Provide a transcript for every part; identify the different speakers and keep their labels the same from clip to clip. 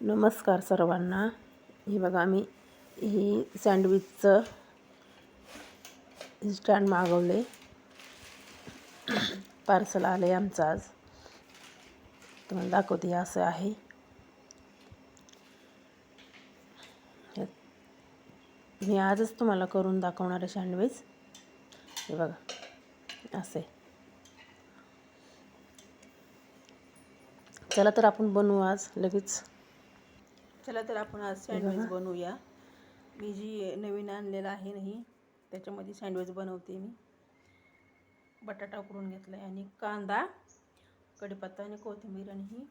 Speaker 1: नमस्कार सर्वांना. हे बघा आम्ही ही सँडविचचं स्टँड मागवले. पार्सल आलं आहे आमचं आज. तुम्हाला दाखवते असं आहे. मी आजच तुम्हाला करून दाखवणार आहे सँडविच. हे बघा असे. चला तर आपण बनवू आज लगेच.
Speaker 2: चला तर आपण आज सँडविच बनवूया. मी जी नवीन आणलेलं आहे नाही त्याच्यामध्ये सँडविच बनवते मी. बटाटा उकडून घेतला आहे आणि कांदा कढीपत्ता आणि कोथिंबीर आणि ही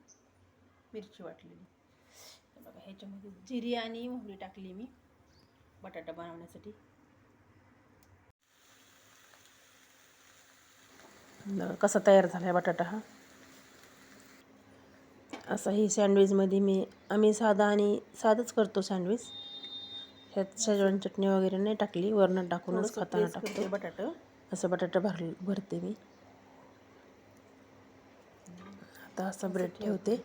Speaker 2: मिरची वाटलेली. हे बघा ह्याच्यामध्ये जिरी आणि मोहरी टाकली मी बटाटा बनवण्यासाठी.
Speaker 1: कसा तयार झाला आहे बटाटा हा. असा ही सँडविचमध्ये मी आम्ही साधा आणि साधंच करतो सँडविच. ह्यात शेजवान चटणी वगैरे नाही टाकली वरण टाकूनच खाताना टाकतो.
Speaker 2: बटाटा.
Speaker 1: असं बटाटा भर भरते मी. आता असं ब्रेड ठेवते.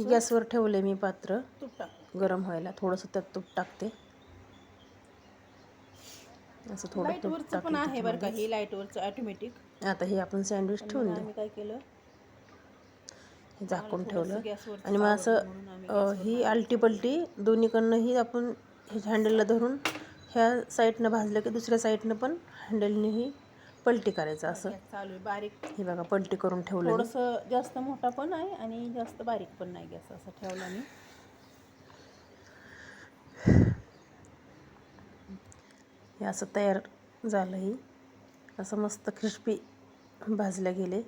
Speaker 1: गॅसवर ठेवले मी पात्र. गरम व्हायला थोडंसं त्यात तूप टाकते. असं थोडं
Speaker 2: लाईटवरचं पण आहे बरं का हे लाईटवरचं ऑटोमॅटिक
Speaker 1: आता हे आपण सँडविच ठेवून
Speaker 2: आम्ही काय केलं?
Speaker 1: हे झाकून ठेवलं. आणि मग असं ही आलटी पलटी दोन्हीकडनं ही आपण हे हँडलला धरून ह्या साईडनं भाजलं की दुसऱ्या साईडनं पण हँडलने ही पलटी करायचं असं.
Speaker 2: चालू आहे बारीक.
Speaker 1: हे बघा पलटी करून ठेवलं.
Speaker 2: थोडंसं जास्त मोठा पण आहे आणि जास्त बारीक पण नाही गॅस असा ठेवला मी.
Speaker 1: हे असं तयार झालं ही असं मस्त क्रिस्पी भाजले गेले.